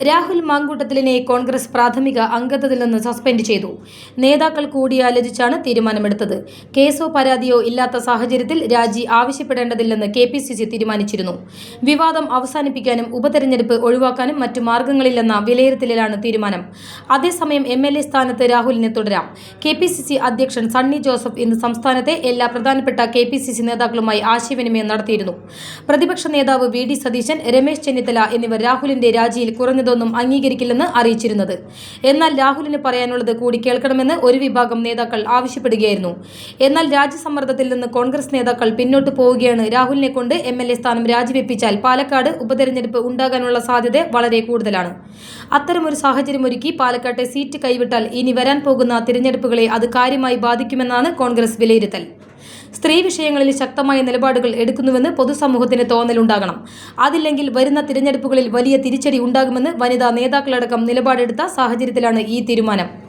രാഹുൽ മാങ്കൂട്ടത്തിലിനെ കോൺഗ്രസ് പ്രാഥമിക അംഗത്വത്തിൽ നിന്ന് സസ്പെൻഡ് ചെയ്തു. നേതാക്കൾ കൂടിയാലോചിച്ചാണ് തീരുമാനമെടുത്തത്. കേസോ പരാതിയോ ഇല്ലാത്ത സാഹചര്യത്തിൽ രാജി ആവശ്യപ്പെടേണ്ടതില്ലെന്ന് കെ പി സി സി തീരുമാനിച്ചിരുന്നു. വിവാദം അവസാനിപ്പിക്കാനും ഉപതെരഞ്ഞെടുപ്പ് ഒഴിവാക്കാനും മറ്റു മാർഗങ്ങളില്ലെന്ന വിലയിരുത്തലിലാണ് തീരുമാനം. അതേസമയം എം എൽ എ സ്ഥാനത്ത് രാഹുലിനെ തുടരാം. കെ പി സി സി അധ്യക്ഷൻ സണ്ണി ജോസഫ് ഇന്ന് സംസ്ഥാനത്തെ എല്ലാ പ്രധാനപ്പെട്ട കെ പി സി സി നേതാക്കളുമായി ആശയവിനിമയം നടത്തിയിരുന്നു. പ്രതിപക്ഷ നേതാവ് വി ഡി സതീശൻ രമേശ് ചെന്നിത്തല എന്നിവർ രാഹുലിന്റെ രാജിയിൽ കുറഞ്ഞതൊന്നും അംഗീകരിക്കില്ലെന്ന് അറിയിച്ചിരുന്നത്. എന്നാൽ രാഹുലിന് പറയാനുള്ളത് കൂടി കേൾക്കണമെന്ന് ഒരു വിഭാഗം നേതാക്കൾ ആവശ്യപ്പെടുകയായിരുന്നു. എന്നാൽ രാജ്യസമ്മർദ്ദത്തിൽ നിന്ന് കോൺഗ്രസ് നേതാക്കൾ പിന്നോട്ട് പോവുകയാണ് രാഹുലിനെ കൊണ്ട് എം എൽ എ സ്ഥാനം രാജിവെപ്പിച്ചാൽ പാലക്കാട് ഉപതെരഞ്ഞെടുപ്പ് ഉണ്ടാകാനുള്ള സാധ്യത വളരെ കൂടുതലാണ്. അത്തരമൊരു സാഹചര്യമൊരുക്കി പാലക്കാട്ടെ സീറ്റ് കൈവിട്ടാൽ ഇനി വരാൻ പോകുന്ന തിരഞ്ഞെടുപ്പുകളെ അത് കാര്യമായി ബാധിക്കുമെന്നാണ് കോൺഗ്രസ് വിലയിരുത്തൽ. സ്ത്രീ വിഷയങ്ങളിൽ ശക്തമായ നിലപാടുകൾ എടുക്കുന്നുവെന്ന് പൊതുസമൂഹത്തിന് തോന്നലുണ്ടാകണം. അതില്ലെങ്കിൽ വരുന്ന തിരഞ്ഞെടുപ്പുകളിൽ വലിയ തിരിച്ചടി ഉണ്ടാകുമെന്ന് വനിതാ നേതാക്കളടക്കം നിലപാടെടുത്ത സാഹചര്യത്തിലാണ് ഈ തീരുമാനം.